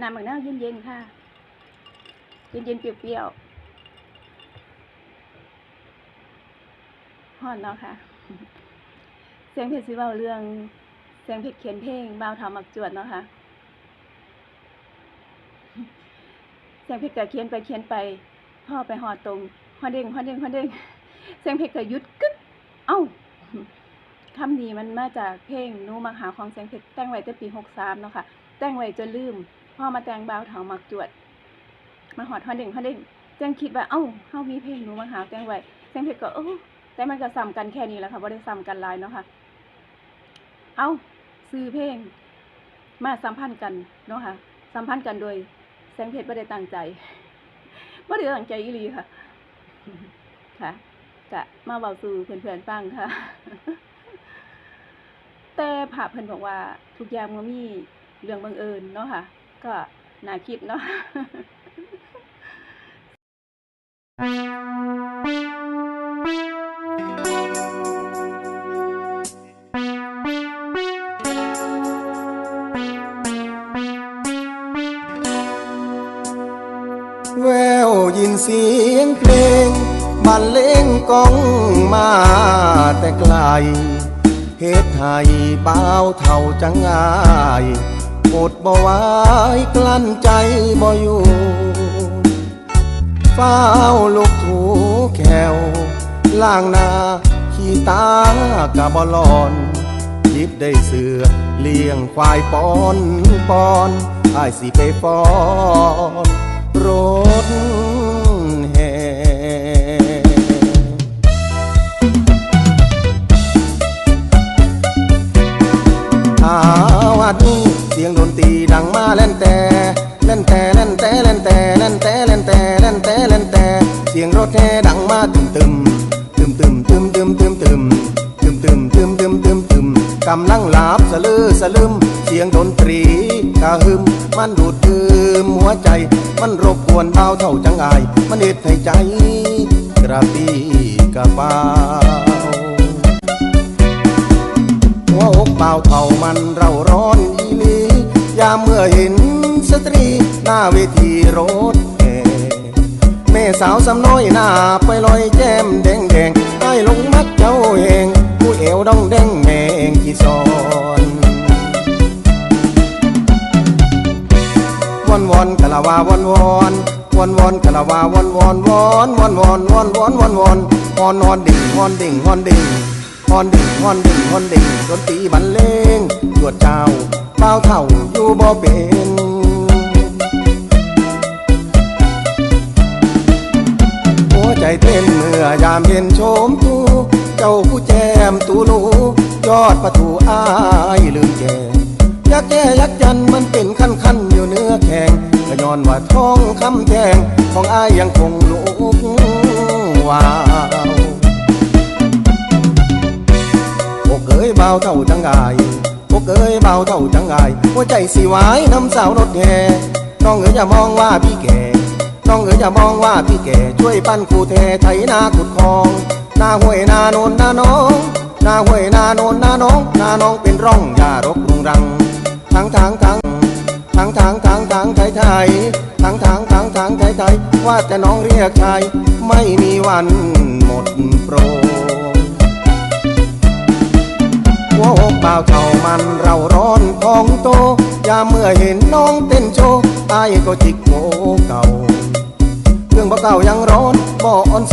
น้ำมะนาวเย็นๆค่ะ เย็นๆเปรี้ยวๆฮอนเนาะค่ะเสียงเพชรสิเว้าเรื่องเสียงเพชรเขียนเพลงบ่าวเฒ่ามักจวดเนาะค่ะเสียงเพชรก็เขียนไปเขียนไปพ่อไปหอดตรงฮอดเด้งฮอดเด้งฮอดเด้งเสียงเพชรก็หยุดกึกเอ้าคำนี้มันมาจากเพลงนูมักหาของเสียงเพชรแต่งไว้แต่ปี63เนาะค่ะ แต่งไว้จนลืม พ่อมาแต่งบ่าวเฒ่ามักจวด มาหอดฮอดเด้งฮอดเด้งจังคิดว่าเอ้าเฮามีเพลงหนูมักหาแต่งไว้เสียงเพชรก็เออแต่มันก็ซ้ำกันแค่นี้แหละค่ะบ่ได้ซ้ำกันลายเนาะค่ะ เอ้าซื้อเพลง มาสัมพันธ์กันเนาะค่ะ สัมพันธ์กันโดยแสงเพชรบ่ได้ตั้งใจบ่ได้ตั้งใจอีหลีค่ะ ค่ะกะมาเว้าสู่เพื่อนๆฟังค่ะ แต่พระเพิ่นบอกว่าทุกอย่างมันมีเรื่องบังเอิญเนาะค่ะ ก็น่าคิดเนาะแววยินเสียงเพลงบรรเลงกองมาแต่ไกลเหตุให้เบาเท่าจังงาย ดบ่ไหวกลั้นใจบ่อยู่เฝ้าลูกถูแขวล่างหนาขี้ตากะบ่หลอนยิบได้เสือเลี้ยงควายปอนปอนไอสิไปฟอนรถแห่อาวัด เล่นแต่เล่นแต่เล่นแต่เล่นแต่เล่นแต่เล่นแต่เล่นแต่เล่นแต่เสียงรถแห่ดังมาตึมตึมตึมตึมตึมตึมตึมตึมตึมตึมตึมตึมตึมตึมกำลังหลับสะลือสะลืมเสียงดนตรีกระหึมมันดูดดื่มหัวใจ มันรบกวนเบาเท่าจังอาย มันเอ็ดให้ใจกระปีกระเป๋าหัวอกเบาเท่ามันเราร้อนอีามเมื่อเห็นสตรีหน้าเวทีรถแห่แม่สาวสำน้อยหน้าไปลอยแก้มแดงแดงไอ้ลงมักเจ้าแหงผู้เอวดองแดงแมงที่ซอนวอนวอนกะละวาวอนวอนวอนวอนกะละวาวอนวอนวอนวอนวอนวอนวอนวอนวอนวอนวอนดิ่งวอนดิ่งวอนดิ่งฮอนดิ่งฮอนดิ่งฮอนดิ่งดนตรีบรรเลงตรวจเจ้า เป้าเท่าอยู่บ่เป็นหัวใจเต้นเมื่อยามเห็นโฉมตูเจ้าผู้แจมตูหนูยอดประตูอ้ายลืมแกยักแย่ยักยันมันเป็นขั้นขั้นอยู่เนื้อแข็งก็ย้อนว่าท้องคำแทงของอ้ายยังคงลุกวาวโอกเอ๋ยเบาเท่าจังไงอกเอ๋ยเบาเท่าจังไงหัวใจสิวายน้ำสาวรถแห่น้องเอ๋ยอย่ามองว่าพี่แก่ น้องเอ๋ยอย่ามองว่าพี่แก่ ช่วยปั้นคูเทไถนาขุดคลอง นาห้วยนาโนนนาน้อง นาห้วยนาโนนนาน้อง นาน้องเป็นร่องอย่ารกรุงรังทางทางทางทางทางทางทางไทยไทยทางทางทางทางไทยไทยว่าแต่น้องเรียกชายไม่มีวัน บ่าวเท่ามันเราร้อนพองโตยามเมื่อเห็นน้องเต้นโชว์อายก็จิกโกเก่าเครื่องบ่เก่ายังร้อนบ่อ่อน